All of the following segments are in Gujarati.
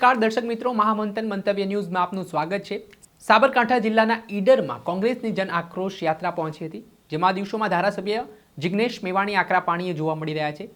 નમસ્કાર, દર્શક મિત્રો, મહામંથન મંતવ્ય ન્યૂઝમાં આપનું સ્વાગત છે. સાબરકાંઠા જિલ્લાના ઈડરમાં કોંગ્રેસની જન આક્રોશ યાત્રા પહોંચી હતી, જેમાં દિવસોમાં ધારાસભ્ય જિગ્નેશ મેવાણી આકરા પાણીએ જોવા મળી રહ્યા છે.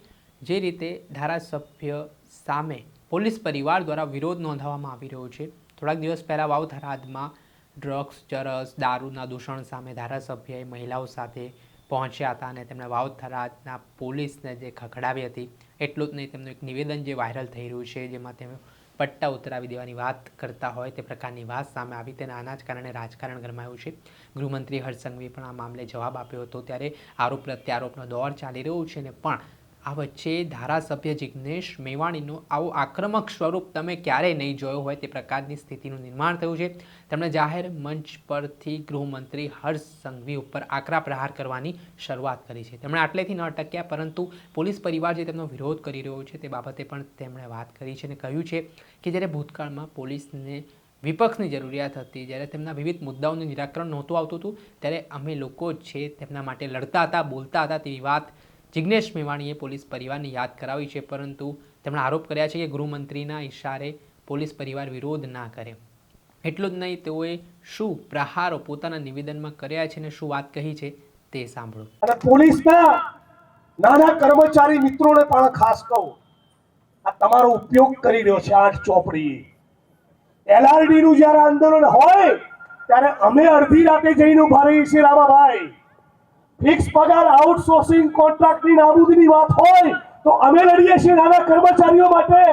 જે રીતે ધારાસભ્ય સામે પોલીસ પરિવાર દ્વારા વિરોધ નોંધાવવામાં આવી રહ્યો છે. થોડાક દિવસ પહેલાં વાવ થરાદમાં ડ્રગ્સ, ચરસ, દારૂના દૂષણ સામે ધારાસભ્યએ મહિલાઓ સાથે પહોંચ્યા હતા અને તેમણે વાવ થરાદના પોલીસને જે ખખડાવી હતી, એટલું જ નહીં, તેમનું એક નિવેદન જે વાયરલ થઈ રહ્યું છે, જેમાં તેઓ પટ્ટા ઉતરાવી દેવાની વાત કરતા હોય તે પ્રકારની વાત સામે આવી તેના આના જ કારણે રાજકારણ ગરમાયું છે. ગૃહમંત્રી હર્ષ પણ આ મામલે જવાબ આપ્યો હતો ત્યારે આરોપ પ્રત્યારોપનો દોર ચાલી રહ્યો છે ને પણ આ વચ્ચે ધારાસભ્ય જિગ્નેશ મેવાણીનું આવું આક્રમક સ્વરૂપ તમે ક્યારેય નહીં જોયો હોય તે પ્રકારની સ્થિતિનું નિર્માણ થયું છે. તેમણે જાહેર મંચ પરથી ગૃહમંત્રી હર્ષ સંઘવી ઉપર આકરા પ્રહાર કરવાની શરૂઆત કરી છે. તેમણે આટલેથી ન અટક્યા, પરંતુ પોલીસ પરિવાર જે તેમનો વિરોધ કરી રહ્યો છે તે બાબતે પણ તેમણે વાત કરી છે અને કહ્યું છે કે જ્યારે ભૂતકાળમાં પોલીસને વિપક્ષની જરૂરિયાત હતી, જ્યારે તેમના વિવિધ મુદ્દાઓનું નિરાકરણ નહોતું આવતું હતું, ત્યારે અમે લોકો જ છે તેમના માટે લડતા હતા, બોલતા હતા તેવી વાત જિગ્નેશ મેવાણીએ પોલીસ પરિવારને યાદ કરાવી છે, પરંતુ તેમણે આરોપ કર્યા છે કે ગૃહમંત્રીના ઇશારે પોલીસ પરિવાર વિરોધ ના કરે. એટલું જ નહીં, તેઓએ શું પ્રહારો પોતાના નિવેદનમાં કર્યા છે અને શું વાત કહી છે તે સાંભળો. અને પોલીસના નાના કર્મચારી મિત્રોને પણ ખાસ કહું, આ તમારો ઉપયોગ કરી રહ્યો છે આઠ ચોપડી એલઆરડી નું જ્યારે આંદોલન હોય, ત્યારે અમે અડધી રાતે જઈને ઊભા રહીએ છીએ રામાભાઈ. ફિક્સ પગાર આઉટસોર્સિંગ કોન્ટ્રાક્ટની નાબૂદીની વાત હોય તો અમે લડીએ છીએ નાના કર્મચારીઓ માટે.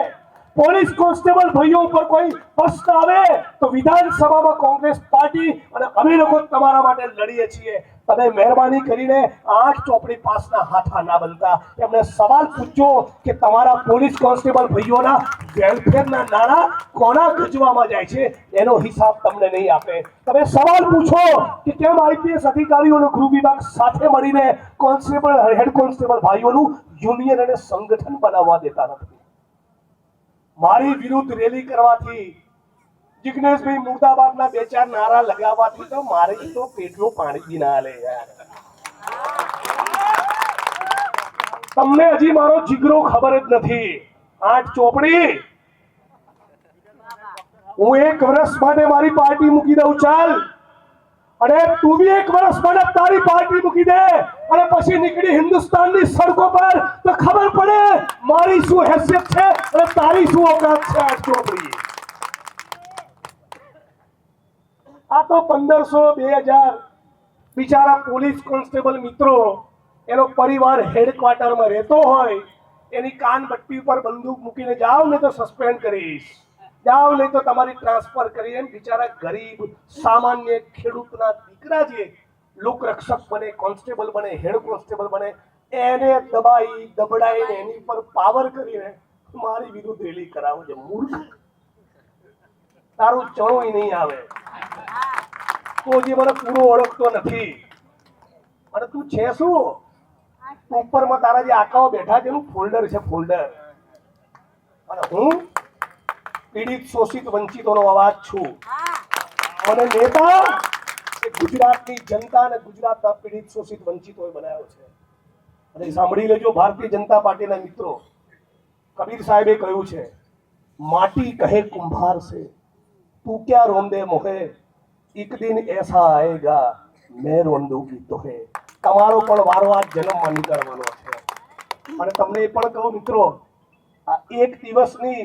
પોલીસ કોન્સ્ટેબલ ભાઈઓ ઉપર કોઈ પ્રશ્ન આવે તો વિધાનસભામાં કોંગ્રેસ પાર્ટી અને અમે લોકો તમારા માટે લડીએ છીએ. તમે મહેરબાની કરીને આઠ ચોપડી પાસના હાથા ના બનતા. એમને સવાલ પૂછજો કે તમારા પોલીસ કોન્સ્ટેબલ ભાઈઓના વેલફેરના નાણાં કોના ગજવામાં જાય છે? એનો હિસાબ તમને નહીં આપે. તમે સવાલ પૂછો કે કેમ આઈપીએસ અધિકારીઓનો ગૃહ વિભાગ સાથે મળીને કોન્સ્ટેબલ, હેડ કોન્સ્ટેબલ ભાઈઓનું યુનિયન અને સંગઠન બનાવવા દેતા નથી? મારી વિરુદ્ધ રેલી કરવાથી જિગ્નેશભાઈ મુર્દાબાદના બે ચાર નારા લગાવવાથી તો મારે તો પેટનું પાણી બી ના લે યાર. તમને હજી મારો જીગરો ખબર જ નથી. આઠ ચોપડી. હું એક વર્ષ માટે મારી પાર્ટી મૂકી દઉં, ચાલ. અને તું બી એક વર્ષ માટે તારી પાર્ટી મૂકી દે. અને પછી નીકળી હિન્દુસ્તાનની સડકો પર. તો ખબર પડે મારી શું હેસિયત છે અને તારી શું ઓકાત છે આઠ ચોપડી. આ તો પંદરસો બે હજાર. બિચારા પોલીસ કોન્સ્ટેબલ મિત્રો, એનો પરિવાર હેડક્વાર્ટરમાં રહેતો હોય, એની કાન બટ્ટી ઉપર બંદૂક મૂકીને જાઓ ને તો સસ્પેન્ડ કરીશ. જાઓ નહીં તો તમારી ટ્રાન્સફર કરી એમ બિચારા ગરીબ, સામાન્ય ખેડૂતના દીકરા જે લોકરક્ષક બને, કોન્સ્ટેબલ બને, હેડ કોન્સ્ટેબલ બને, એને દબાઈ, દબડાઈને એની પર પાવર કરીને મારી વિરુદ્ધ રેલી કરાવો છે મૂર્ખ. તારું ચણોય નહીં આવે. તું હજી મને પૂરો ઓળખતો નથી. અને તું છે શું? ઉપરમાં તારા જે આકાઓ બેઠા છે એનું ફોલ્ડર છે ફોલ્ડર અને હું પીડિત શોષિત વંચિતોનો અવાજ છું. અને નેતા એ ગુજરાતની જનતા અને ગુજરાતના પીડિત શોષિત વંચિતોએ બનાવ્યો છે. અને સાંભળી લેજો ભારતીય જનતા પાર્ટીના મિત્રો. કબીર સાહેબે કહ્યું છે માટી કહે કુંભાર છે તું ક્યાં રોંદે મોહે? એક દિન એસા આયેગા મેં રોંદુગી તો હે. તમારો પણ વારો આ જન્મમાં નીકળવાનો છે. અને તમને એ પણ કહું મિત્રો, આ એક દિવસની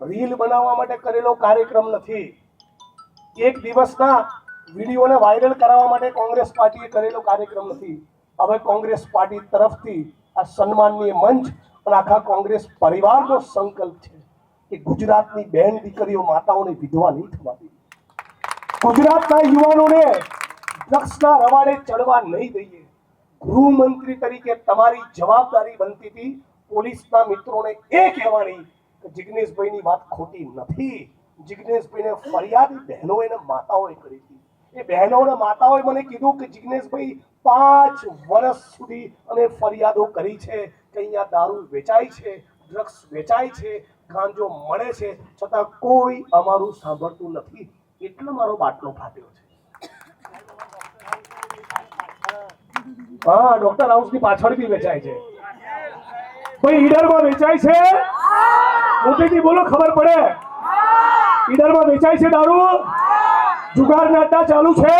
રીલ બનાવવા માટે કરેલો કાર્યક્રમ નથી. એક દિવસના વિડીયોને વાયરલ કરાવવા માટે કોંગ્રેસ પાર્ટીએ કરેલો કાર્યક્રમ નથી. હવે કોંગ્રેસ પાર્ટી તરફથી આ સન્માનનીય મંચ અને આખા કોંગ્રેસ પરિવારનો સંકલ્પ છે કે ગુજરાતની બહેન દીકરીઓ માતાઓને વિધવા નહીં થવા દે ગુજરાતના યુવાનોને ડ્રગ્સના રવાડે ચડવા નહીં દઈએ. ગૃહમંત્રી તરીકે તમારી જવાબદારી બનતી હતી. પોલીસના મિત્રોને એ કહેવાની કે જિગ્નેશભાઈની વાત ખોટી નથી. જિગ્નેશભાઈને ફરિયાદ બહેનો અને માતાઓએ કરી હતી. એ બહેનો અને માતાઓએ મને કીધું કે જિગ્નેશભાઈ પાંચ વર્ષ સુધી અને ફરિયાદો કરી છે કે અહીંયા દારૂ વેચાય છે, ડ્રગ્સ વેચાય છે, ગાંજો મળે છે છતાં કોઈ અમારું સાંભળતું નથી. એટલે મારો બાટલો ફાટ્યો છે. હા ડોક્ટર હાઉસની પાછળ બી વેચાય છે. કોઈ ઈડરમાં વેચાય છે? મોટેથી બોલો, ખબર પડે? ઈડરમાં વેચાય છે દારૂ? જુગાર નાટા ચાલુ છે?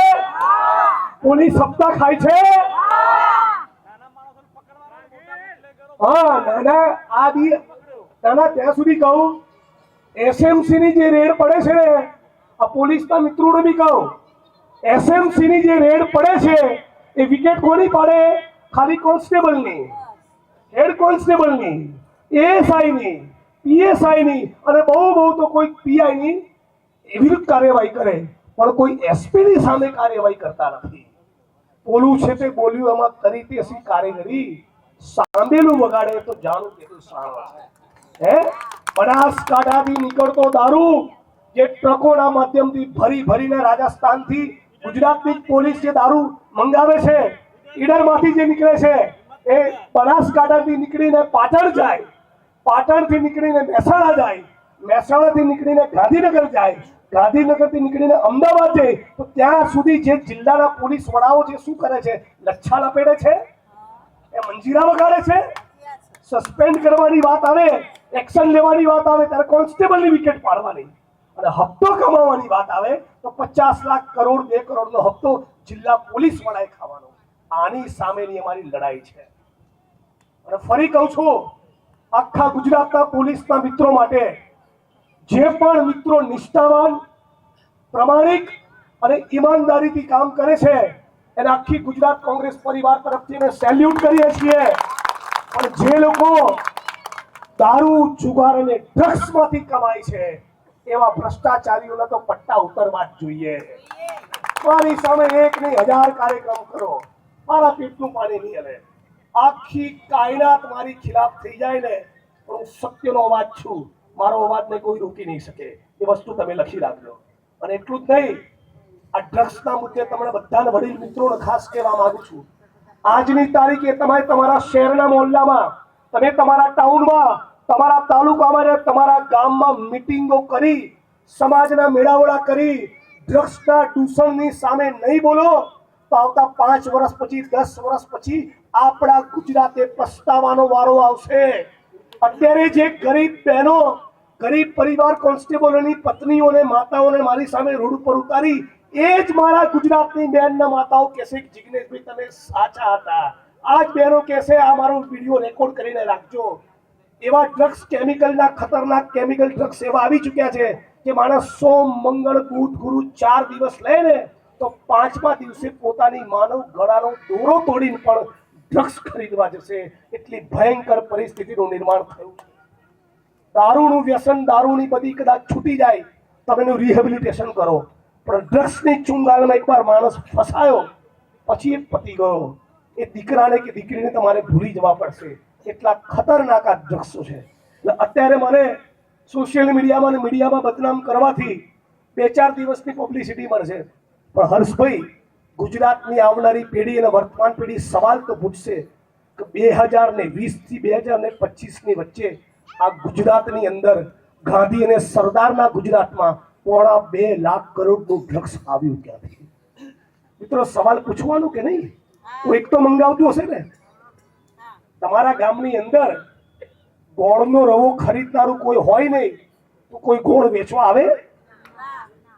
પોલીસ સપ્તાહ ખાય છે? હા, નાના, આ બી, નાના, ત્યાં સુધી કહું એસએમસી ની જે રેડ પડે છે ને આ પોલીસના મિત્રોને બી કહો, એસએમસીની જે રેડ પડે છે, એ વિકેટ કોની પાડે? ખાલી કોન્સ્ટેબલની. હેડ કોન્સ્ટેબલની, એએસઆઈની, પીએસઆઈની અને બહુ બહુ તો કોઈ પીઆઈની વિરુદ્ધ કાર્યવાહી કરે, પણ કોઈ એસપીની સામે કાર્યવાહી કરતા નથી. બોલું છે તે બોલ્યું એમાં કરી તે અસી કારીગરી સાંભેલું વગાડે તો જાણું કેટલું સારું છે. હે? બનાસકાંઠાથી નીકળતો દારૂ જે ટ્રકોના માધ્યમથી ભરી ભરીને રાજસ્થાનથી ગુજરાતની પોલીસ જે દારૂ મંગાવે છે ઈડરમાંથી જે નીકળે છે એ બનાસકાંઠાથી નીકળીને પાટણ જાય પાટણથી નીકળીને મહેસાણા જાય મહેસાણાથી નીકળીને ગાંધીનગર જાય ગાંધીનગરથી નીકળીને અમદાવાદ જાય તો ત્યાં સુધી જે જિલ્લાના પોલીસ વડાઓ જે શું કરે છે લચ્છા લપેડે છે એ મંજીરા વગાડે છે સસ્પેન્ડ કરવાની વાત આવે એક્શન લેવાની વાત આવે ત્યારે કોન્સ્ટેબલની વિકેટ પાડવાની. અને હપ્તો કમાવાની વાત આવે તો પચાસ લાખ કરોડ, બે કરોડનો હપ્તો જિલ્લા પોલીસ વડાએ ખાવાનો. આની સામેની અમારી લડાઈ છે. અને ફરી કહું છું, આખા ગુજરાતના પોલીસના મિત્રો માટે જે પણ મિત્રો નિષ્ઠાવાન, પ્રમાણિક અને ઈમાનદારીથી કામ કરે છે, એને આખી ગુજરાત કોંગ્રેસ પરિવાર તરફથી અમે સેલ્યુટ કરીએ છીએ. પણ જે લોકો દારૂ, જુગાર અને ડ્રગ્સમાંથી કમાય છે એવા ભ્રષ્ટાચારીઓને તો પટ્ટા ઉતરવા જ જોઈએ. મારી સામે એક નહીં, હજાર કાર્યક્રમ કરો. મારા પીઠનું પાણી નહીં હલે. આખી કાયનાત મારી ખિલાફ થઈ જાય ને, પણ હું સત્યનો અવાજ છું. મારો અવાજને કોઈ રોકી નહીં શકે. એ વસ્તુ તમે લખી રાખજો. અને એટલું જ નહીં, આ ડ્રગ્સના મુદ્દે તમને બધાને વડીલ મિત્રોને ખાસ કહેવા માંગુ છું. આજની તારીખે તમે તમારા શહેરના મોહલ્લામાં, તમે તમારા ટાઉનમાં તમારા તાલુકામાં ને તમારા ગામમાં મિટિંગો કરી, સમાજના મેળાવડા કરી ડ્રગ્સના દૂષણની સામે નહીં બોલો, તો આવતા પાંચ વર્ષ પછી, દસ વર્ષ પછી આપણા ગુજરાતે પસ્તાવાનો વારો આવશે. અત્યારે જે ગરીબ બહેનો, ગરીબ પરિવાર કોન્સ્ટેબલોની પત્નીઓને માતાઓને મારી સામે રોડ ઉપર ઉતારી, એ જ મારા ગુજરાતની બહેનના માતાઓ કહેશે કે, જિગ્નેશભાઈ, તમે સાચા હતા. આ જ બહેનો કહેશે, આ મારો વીડિયો રેકોર્ડ કરીને રાખજો. એવા ડ્રગ્સ કેમિકલના ખતરનાક કેમિકલ ડ્રગ્સ એવા આવી ચૂક્યા છે કે માણસ સોમ, મંગળ, બુધ, ગુરુ ચાર દિવસ લે ને તો પાંચમા દિવસે પોતાની માનવ ગળાનો દોરો તોડીને પણ ડ્રગ્સ ખરીદવા જશે. એટલી ભયંકર પરિસ્થિતિનું નિર્માણ થયું. દારૂનું વ્યસન, દારૂની બધી કદાચ છૂટી જાય, તમે એનું રિહેબિલિટેશન કરો. પણ ડ્રગ્સની ચુંગાલમાં એકવાર માણસ ફસાયો, પછી એ પતી ગયો. એ દીકરાને કે દીકરીને તમારે ભૂલી જવા પડશે. એટલા ખતરનાક આ ડ્રગ્સો છે. એટલે અત્યારે મને સોશિયલ મીડિયામાં અને મીડિયામાં બદનામ કરવાથી બે ચાર દિવસની પબ્લિસિટી મળશે પણ હર્ષભાઈ ગુજરાતની આવનારી પેઢી અને વર્તમાન પેઢી સવાલ તો પૂછશે કે બે હજાર ને વીસથી બે હજાર ને પચીસની વચ્ચે આ ગુજરાતની અંદર ગાંધી અને સરદારના ગુજરાતમાં પોણા બે લાખ કરોડનું ડ્રગ્સ આવ્યું ક્યાંથી? મિત્રો સવાલ પૂછવાનું કે નહીં? એક તો મંગાવતું હશે ને. તમારા ગામની અંદર ગોળનો રવો ખરીદનારું કોઈ હોય નહીં, તો કોઈ ગોળ વેચવા આવે?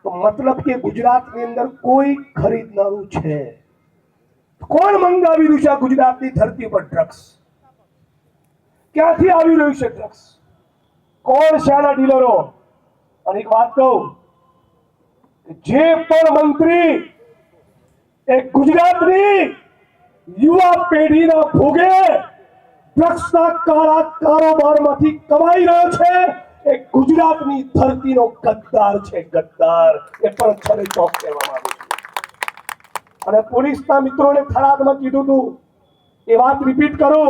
તો મતલબ કે ગુજરાતની અંદર કોઈ ખરીદનારું છે. કોણ મંગાવી રહ્યું છે ગુજરાતની ધરતી પર ડ્રગ્સ ક્યાંથી આવી રહ્યું છે ડ્રગ્સ કોણ શાના ડીલરો અને એક વાત કહું, જે પણ મંત્રી એ ગુજરાતની યુવા પેઢીના ભોગે ડ્રગ્સના કાળા કારોબારમાંથી કમાઈ રહ્યો છે. એ ગુજરાતની ધરતીનો ગદ્દાર છે, ગદ્દાર. એ પણ છરે ચોક કહેવામાં આવે અને પોલીસના મિત્રોને થરાદમાં કીધું હતું એ વાત રિપીટ કરો.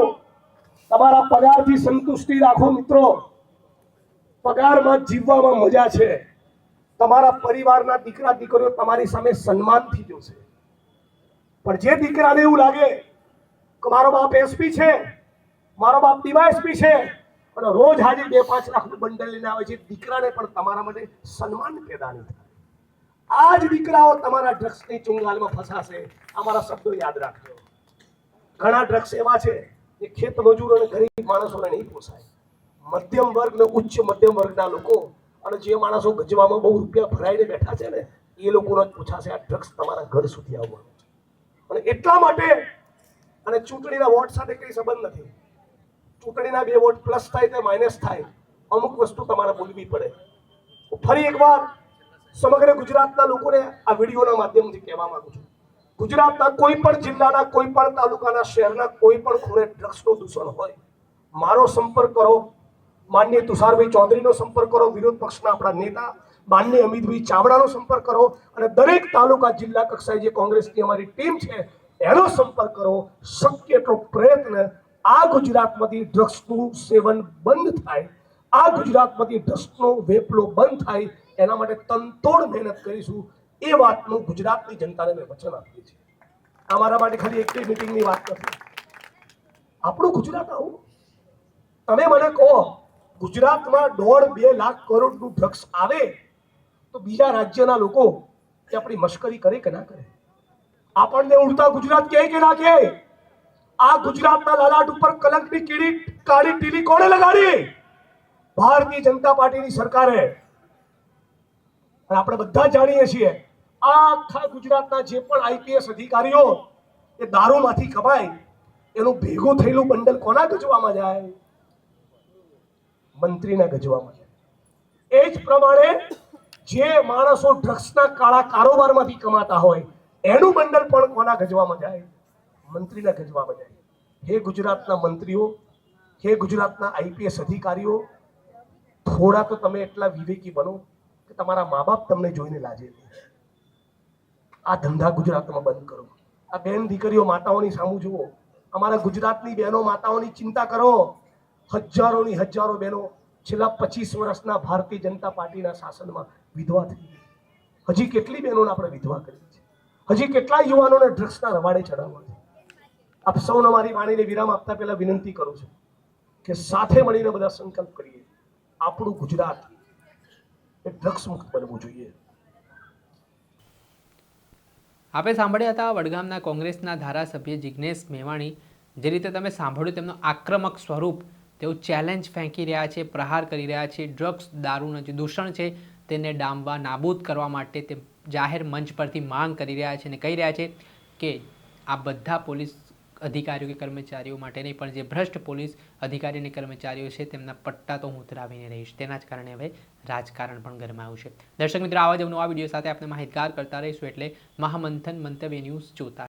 તમારા પગારથી સંતુષ્ટિ રાખો મિત્રો. પગારમાં જીવવામાં મજા છે. તમારા પરિવારના દીકરા, દીકરીઓ તમારી સામે સન્માનથી જોશે. પણ જે દીકરાને એવું લાગે કે મારો બાપ એસપી છે મારો બાપ ડીવાયએસપી છે. અને રોજ હાજર બે પાંચ લાખનું બંડલ લઈને આવે છે. દીકરાને પણ તમારા માટે સન્માન પેદા નહીં થાય. આ જ દીકરાઓ તમારા ડ્રગ્સની ચુંગાલમાં ફસાશે. અમારા શબ્દો યાદ રાખજો. ઘણા ડ્રગ્સ એવા છે કે ખેત મજૂર અને ગરીબ માણસોને નહીં પોસાય. મધ્યમ વર્ગ ને ઉચ્ચ મધ્યમ વર્ગના લોકો અને જે માણસો ગજવામાં બહુ રૂપિયા ભરાઈને બેઠા છે ને, એ લોકોનો જ પૂછાશે, આ ડ્રગ્સ તમારા ઘર સુધી આવવાનું છે. અને એટલા માટે અને ચૂંટણીના વોટ સાથે કંઈ સંબંધ નથી. ચૂંટણીના બે વોટ પ્લસ થાય તે માઇનસ થાય. અમુક વસ્તુ તમારે બોલવી પડે. ફરી એકવાર સમગ્ર ગુજરાતના લોકોને આ વિડીયોના માધ્યમથી કહેવા માંગુ છું. ગુજરાતના કોઈ પણ જિલ્લાના, કોઈ પણ તાલુકાના, શહેરના કોઈ પણ ખૂણે ડ્રગ્સનું દૂષણ હોય, મારો સંપર્ક કરો. માન્ય તુષારભાઈ ચૌધરીનો સંપર્ક કરો, વિરોધ પક્ષના આપણા નેતા માન્ય અમિતભાઈ ચાવડાનો સંપર્ક કરો અને દરેક તાલુકા, જિલ્લા કક્ષાએ જે કોંગ્રેસની અમારી ટીમ છે, એનો સંપર્ક કરો. શક્ય એટલો પ્રયત્ન આ ગુજરાતમાંથી ડ્રગ્સનું સેવન બંધ થાય, આ ગુજરાતમાંથી ડ્રગ્સનો વેપલો બંધ થાય, એના માટે તનતોડ મહેનત કરીશું, એ વાતનું ગુજરાતની જનતાને મેં વચન આપ્યું છે અમારા માટે ખાલી એક મિટિંગની વાત નથી. આપણું ગુજરાત આવું. તમે મને કહો, ગુજરાતમાં દોઢ બે લાખ કરોડનું ડ્રગ્સ આવે, તો બીજા રાજ્યના લોકો એ આપણી મશ્કરી કરે કે ના કરે? આપણને ઉડતા ગુજરાત કહે કે ના કહે આ ગુજરાતના લાલાટ ઉપર કલંકની કીડી, કાળી ટીલી કોણે લગાડી? ભારતીય જનતા પાર્ટીની સરકારે. અને આપણે બધા જાણીએ છીએ, આખા ગુજરાતના જે પણ આઈપીએસ અધિકારીઓ એ દારૂમાંથી કમાય એનું ભેગું થયેલું બંડલ કોના ગજવામાં જાય? મંત્રીના ગજવામાં જાય. એ જ પ્રમાણે જે માણસો ડ્રગ્સના કાળા કારોબારમાંથી કમાતા હોય, એનું બંડલ પણ કોના ગજવામાં જાય? મંત્રીના ગજવા જાય હે ગુજરાતના મંત્રીઓ, હે ગુજરાતના આઈપીએસ અધિકારીઓ, થોડા તો તમે એટલા વિવેકી બનો કે તમારા મા બાપ તમને જોઈને લાજે. આ ધંધા ગુજરાતમાં બંધ કરો. આ બેન દીકરીઓ માતાઓની સામું જુઓ. અમારા ગુજરાતની બહેનો માતાઓની ચિંતા કરો. હજારોની હજારો બહેનો છેલ્લા પચીસ વર્ષના ભારતીય જનતા પાર્ટીના શાસનમાં વિધવા થઈ ગઈ. હજી કેટલી બહેનોને આપણે વિધવા કરી છે? હજી કેટલા યુવાનોને ડ્રગ્સના રવાડે ચડાવવા છે? આપ સૌને મારી વાણીને વિરામ આપતા પહેલા વિનંતી કરું છું કે સાથે મળીને બધા સંકલ્પ કરીએ. આપણું ગુજરાત એ ડ્રગ્સ મુક્ત બનવું જોઈએ. આપે સાંભળ્યા હતા વડગામના કોંગ્રેસના ધારાસભ્ય જિજ્ઞેશ મેવાણી, જે રીતે તમે સાંભળ્યું તેમનું આક્રમક સ્વરૂપ, તેઓ ચેલેન્જ ફેંકી રહ્યા છે, પ્રહાર કરી રહ્યા છે, ડ્રગ્સ દારૂનું જે દૂષણ છે તેને ડામવા, નાબૂદ કરવા માટે તે જાહેર મંચ પરથી માંગ કરી રહ્યા છે અને કહી રહ્યા છે કે આ બધા પોલીસ અધિકારીઓ કે કર્મચારીઓ માટે નહીં, પણ જે ભ્રષ્ટ પોલીસ અધિકારી અને કર્મચારીઓ છે, તેમના પટ્ટા તો હું ઉતરાવીને રહીશ. તેના જ કારણે હવે રાજકારણ પણ ગરમાયું છે. દર્શક મિત્રો, આવા જ નવા વીડિયો સાથે આપણે માહિતગાર કરતા રહીશું એટલે મહામંથન મંતવ્ય ન્યૂઝ જોતા